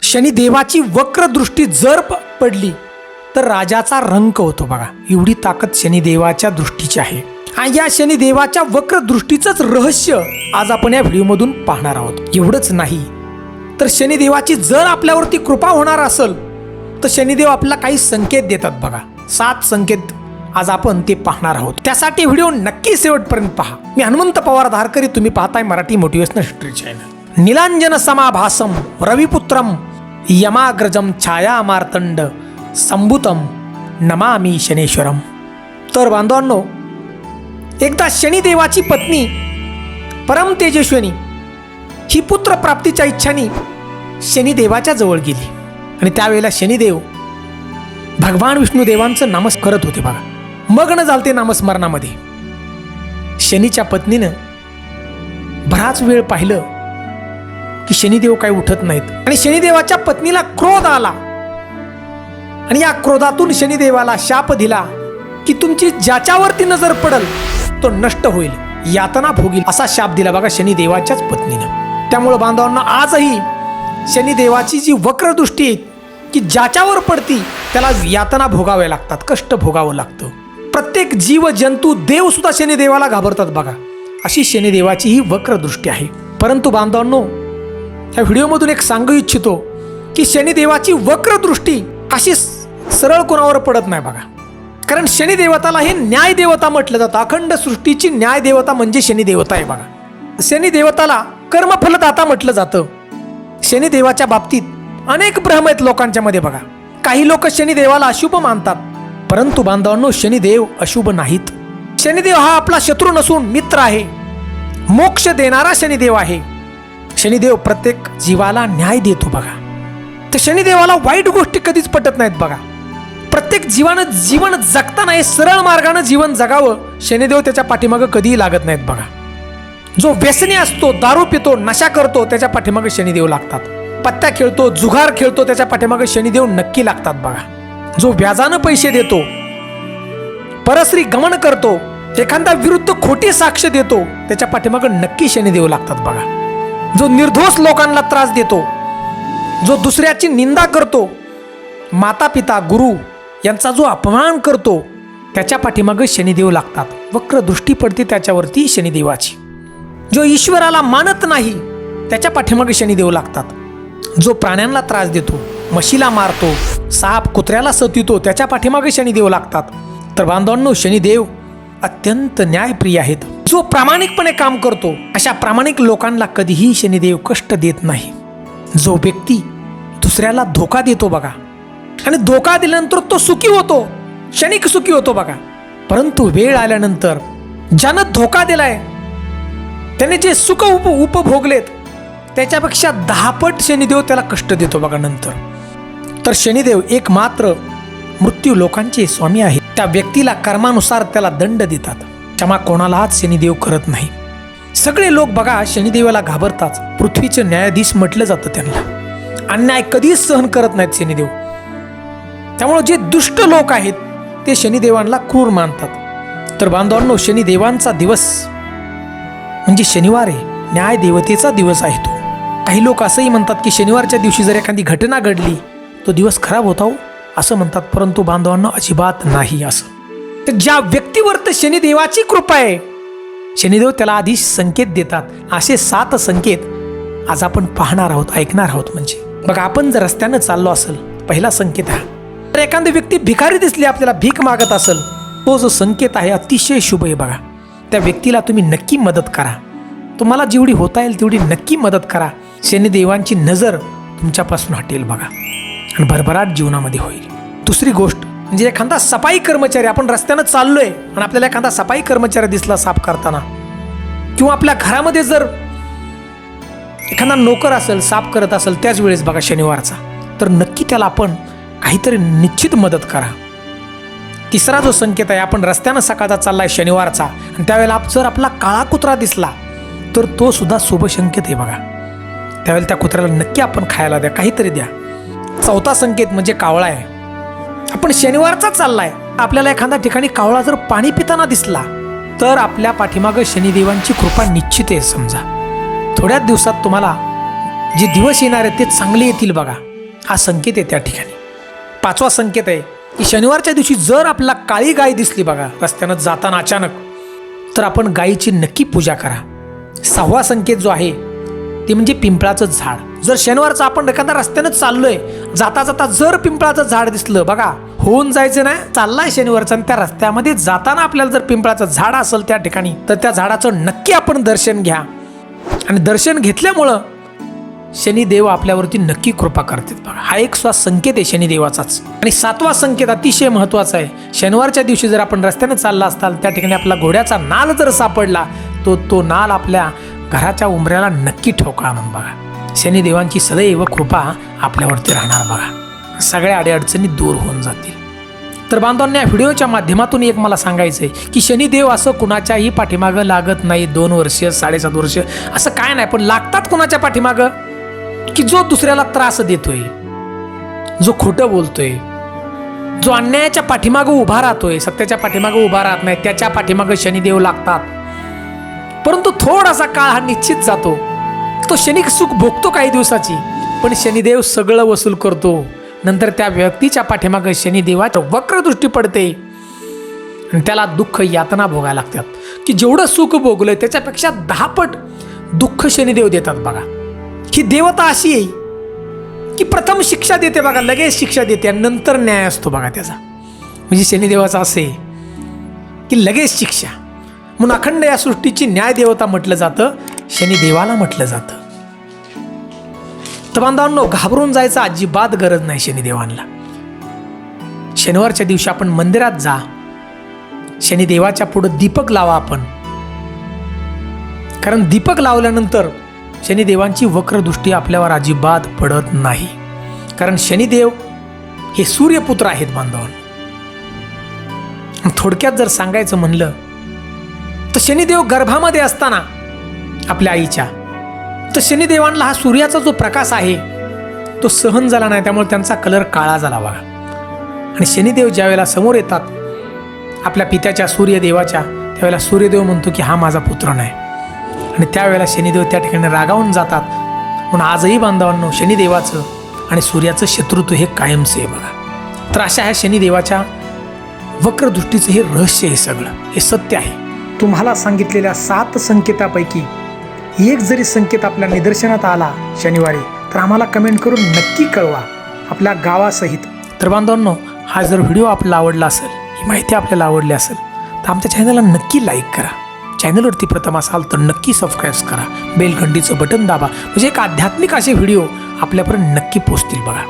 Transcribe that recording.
शनिदेवाची वक्र दृष्टी जर पडली तर राजाचा रंक होतो बघा. एवढी ताकद शनिदेवाच्या दृष्टीची आहे. आणि या शनिदेवाच्या वक्र दृष्टीच रहस्य आज आपण या व्हिडिओमधून पाहणार आहोत. एवढंच नाही तर शनिदेवाची जर आपल्यावरती कृपा होणार असेल तर शनिदेव आपल्याला काही संकेत देतात बघा. सात संकेत आज आपण ते पाहणार आहोत. त्यासाठी व्हिडिओ नक्की शेवटपर्यंत पहा. मी हनुमंत पवार धारकरी तुम्ही पाहताय मराठी मोटिवेशनल हिस्ट्री चॅनल. निलांजन समाभासम रविपुत्रम यमाग्रजम छाया मार्तंड संभुतम नमामी शनेश्वरम। तर बांधवांनो एकदा शनिदेवाची पत्नी परम तेजस्विनी ही पुत्रप्राप्तीच्या इच्छाने शनिदेवाच्या जवळ गेली. आणि त्यावेळेला शनिदेव भगवान विष्णुदेवांचं नामस करत होते बघा. मग्न झालते नामस्मरणामध्ये. शनीच्या पत्नीनं बराच वेळ पाहिलं. की शनिदेव काही उठत नाहीत. आणि शनिदेवाच्या पत्नीला क्रोध आला. आणि या क्रोधातून शनिदेवाला शाप दिला की तुमची ज्याच्यावरती नजर पडल तो नष्ट होईल यातना भोगील असा शाप दिला बघा शनिदेवाच्याच पत्नीनं. त्यामुळं बांधवांना आजही शनिदेवाची जी वक्रदृष्टी आहे की ज्याच्यावर पडती त्याला यातना भोगाव्या लागतात कष्ट भोगावं लागतं. प्रत्येक जीव जंतू देव सुद्धा शनिदेवाला घाबरतात बघा. अशी शनिदेवाची ही वक्रदृष्टी आहे. परंतु बांधवांनो ह्या व्हिडिओमधून एक सांगू इच्छितो की शनिदेवाची वक्रदृष्टी अशी सरळ कोणावर पडत नाही बघा. कारण शनिदेवताला हे न्यायदेवता म्हटलं जातं. अखंड सृष्टीची न्यायदेवता म्हणजे शनिदेवता आहे बघा. शनिदेवताला कर्मफलदाता म्हटलं जातं. शनिदेवाच्या बाबतीत अनेक भ्रम आहेत लोकांच्या मध्ये बघा. काही लोक शनिदेवाला अशुभ मानतात. परंतु बांधवांनो शनिदेव अशुभ नाहीत. शनिदेव हा आपला शत्रू नसून मित्र आहे. मोक्ष देणारा शनिदेव आहे. शनिदेव प्रत्येक जीवाला न्याय देतो बघा. तर शनिदेवाला वाईट गोष्टी कधीच पटत नाहीत बघा. प्रत्येक जीवानं जीवन जगताना हे सरळ मार्गानं जीवन जगावं शनिदेव त्याच्या पाठीमागं कधीही लागत नाहीत बघा. जो व्यसनी असतो दारू पितो नशा करतो त्याच्या पाठीमागे शनिदेव लागतात. पत्त्या खेळतो जुगार खेळतो त्याच्या पाठीमागे शनिदेव नक्की लागतात बघा. जो व्याजानं पैसे देतो परस्त्री गमन करतो एखादा विरुद्ध खोटी साक्ष देतो त्याच्या पाठीमागे नक्की शनिदेव लागतात बघा. जो निर्दोष लोकांना त्रास देतो जो दुसऱ्याची निंदा करतो माता पिता गुरु यांचा जो अपमान करतो त्याच्या पाठीमागे शनिदेव लागतात. वक्र दृष्टी पडते त्याच्यावरती शनिदेवाची. जो ईश्वराला मानत नाही त्याच्या पाठीमागे शनिदेव लागतात. जो प्राण्यांना त्रास देतो म्हशीला मारतो साप कुत्र्याला सतितो त्याच्या पाठीमागे शनिदेव लागतात. तर बांधवांनो शनिदेव अत्यंत न्यायप्रिय आहेत. जो प्रामाणिकपणे काम करतो अशा प्रामाणिक लोकांना कधीही शनिदेव कष्ट देत नाही. जो व्यक्ती दुसऱ्याला धोका देतो बघा आणि धोका दिल्यानंतर तो सुखी होतो क्षणिक सुखी होतो बघा. परंतु वेळ आल्यानंतर ज्यानं धोका दिलाय त्याने जे सुख उप उपभोगलेत त्याच्यापेक्षा दहापट शनिदेव त्याला कष्ट देतो बघा नंतर. तर शनिदेव एकमात्र मृत्यू लोकांचे स्वामी आहेत. त्या व्यक्तीला कर्मानुसार त्याला दंड देतात. क्षमा कोणालाच शनिदेव करत नाही. सगळे लोक बघा शनिदेवाला घाबरताच पृथ्वीचे न्यायाधीश म्हटलं जातं त्यांना. अन्याय कधीच सहन करत नाहीत शनिदेव. त्यामुळे जे दुष्ट लोक आहेत ते शनिदेवांना क्रूर मानतात. तर बांधवांनो शनिदेवांचा दिवस म्हणजे शनिवार आहे. न्याय देवतेचा दिवस आहे तो. काही लोक असंही म्हणतात की शनिवारच्या दिवशी जर एखादी घटना घडली तो दिवस खराब होता हो. असं म्हणतात परंतु बांधवांना अजिबात नाही असं. तर ज्या व्यक्तीवर तर शनिदेवाची कृपा आहे शनिदेव त्याला आधी संकेत देतात. असे सात संकेत आज आपण पाहणार आहोत ऐकणार आहोत म्हणजे. बघा आपण जर रस्त्यानं चाललो असेल पहिला संकेत हा तर एखादी व्यक्ती भिकारी दिसली आपल्याला भीक मागत असेल तो जो संकेत आहे अतिशय शुभ आहे बघा. त्या व्यक्तीला तुम्ही नक्की मदत करा. तुम्हाला जेवढी होता येईल तेवढी नक्की मदत करा. शनिदेवांची नजर तुमच्यापासून हटेल बघा. आणि भरभराट जीवनामध्ये होईल. दुसरी गोष्ट म्हणजे एखादा सफाई कर्मचारी आपण रस्त्यानं चाललोय आणि आपल्याला एखादा सफाई कर्मचारी दिसला साफ करताना किंवा आपल्या घरामध्ये जर एखादा नोकर असेल साफ करत असेल त्याच वेळेस बघा शनिवारचा. तर नक्की त्याला आपण काहीतरी निश्चित मदत करा. तिसरा जो संकेत आहे आपण रस्त्यानं सकाळचा चाललाय शनिवारचा आणि त्यावेळेला आप- जर आपला काळा कुत्रा दिसला तर तो सुद्धा शुभ संकेत आहे बघा. त्यावेळेला त्या कुत्र्याला नक्की आपण खायला द्या काहीतरी द्या. चौथा संकेत म्हणजे कावळा आहे. आपण शनिवारचा चाललाय. आपल्याला एखाद्या ठिकाणी कावळा जर पाणी पिताना दिसला तर आपल्या पाठीमागं शनिदेवांची कृपा निश्चित आहे समजा. थोड्याच दिवसात तुम्हाला जे दिवस येणार आहेत ते चांगले येतील बघा. हा संकेत आहे त्या ठिकाणी. पाचवा संकेत आहे की शनिवारच्या दिवशी जर आपल्याला काळी गाय दिसली बघा रस्त्यानं जाताना अचानक तर आपण गायीची नक्की पूजा करा. सहावा संकेत जो आहे ते म्हणजे पिंपळाचं झाड. जर शनिवारचं आपण एखादा रस्त्यानं चाललोय जाता जाता जर पिंपळाचं झाड दिसलं बघा होऊन जायचं नाही. चाललाय शनिवारचं आणि त्या रस्त्यामध्ये जाताना आपल्याला जर पिंपळाचं झाड असेल त्या ठिकाणी तर त्या झाडाचं नक्की आपण दर्शन घ्या. आणि दर्शन घेतल्यामुळं शनिदेव आपल्यावरती नक्की कृपा करतात. बघा हा एक स्वा संकेत आहे शनिदेवाचाच. आणि सातवा संकेत अतिशय महत्त्वाचा आहे. शनिवारच्या दिवशी जर आपण रस्त्याने चालला असताल त्या ठिकाणी आपला घोड्याचा नाल जर सापडला तो तो नाल आपल्या घराच्या उंबऱ्याला नक्की ठोकळा म्हणून बघा. शनिदेवांची सदैव कृपा आपल्यावरती राहणार बघा. सगळ्या अडीअडचणी दूर होऊन जातील. तर बांधवांनी या व्हिडिओच्या माध्यमातून एक मला सांगायचं आहे की शनिदेव असं कुणाच्याही पाठीमागं लागत नाही. दोन वर्ष साडेसात वर्ष असं काय नाही पण लागतात कुणाच्या पाठीमागं? की जो दुसऱ्याला त्रास देतोय जो खोटं बोलतोय जो अन्यायाच्या पाठीमागं उभा राहतोय सत्याच्या पाठीमागं उभा राहत नाही त्याच्या पाठीमागं शनिदेव लागतात. परंतु थोडासा काळ हा निश्चित जातो. तो शनिक सुख भोगतो काही दिवसाची पण शनिदेव सगळं वसूल करतो. नंतर त्या व्यक्तीच्या पाठीमागं शनिदेवाच्या वक्रदृष्टी पडते. आणि त्याला दुःख यातना भोगायला लागतात. की जेवढं सुख भोगलंय त्याच्यापेक्षा दहापट दुःख शनिदेव देतात बघा. ही देवता अशी आहे की प्रथम शिक्षा देते बघा लगेच शिक्षा देते आणि नंतर न्याय असतो बघा त्याचा. म्हणजे शनिदेवाचा असे की लगेच शिक्षा. म्हणून अखंड या सृष्टीची न्याय देवता म्हटलं जातं शनिदेवाला म्हटलं जातं. तर बांधवांनो घाबरून जायचं अजिबात गरज नाही शनिदेवांना. शनिवारच्या दिवशी आपण मंदिरात जा. शनिदेवाच्या पुढं दीपक लावा आपण. कारण दीपक लावल्यानंतर शनिदेवांची वक्रदृष्टी आपल्यावर अजिबात पडत नाही. कारण शनिदेव हे सूर्यपुत्र आहेत बांधवांना. थोडक्यात जर सांगायचं म्हणलं तर शनिदेव गर्भामध्ये असताना आपल्या आईच्या तर शनिदेवांना हा सूर्याचा जो प्रकाश आहे तो सहन झाला नाही त्यामुळे त्यांचा कलर काळा झाला बघा. आणि शनिदेव ज्यावेळेला समोर येतात आपल्या पित्याच्या सूर्यदेवाच्या त्यावेळेला सूर्यदेव म्हणतो की हा माझा पुत्र नाही. आणि त्यावेळेला शनिदेव त्या ठिकाणी रागावून जातात. म्हणून आजही बांधवांनो शनिदेवाचं आणि सूर्याचं शत्रुत्व हे कायमचे आहे बघा. तर अशा ह्या शनिदेवाच्या वक्रदृष्टीचं हे रहस्य आहे सगळं. हे सत्य आहे. तुम्हाला सांगितलेल्या सात संकेतापैकी एक जरी संकेत आपल्या निदर्शनात आला शनिवारी तर आम्हाला कमेंट करून नक्की कळवा आपल्या गावासहित. तर बांधवांनो हा जर व्हिडिओ आपला आवडला असेल ही माहिती आपल्याला आवडली असेल तर आमच्या चॅनलला नक्की लाईक करा. चॅनलवरती प्रथम असाल तर नक्की सबस्क्राईब करा. बेल घंटीचं बटन दाबा. म्हणजे एक आध्यात्मिक असे व्हिडिओ आपल्यापर्यंत नक्की पोचतील बघा.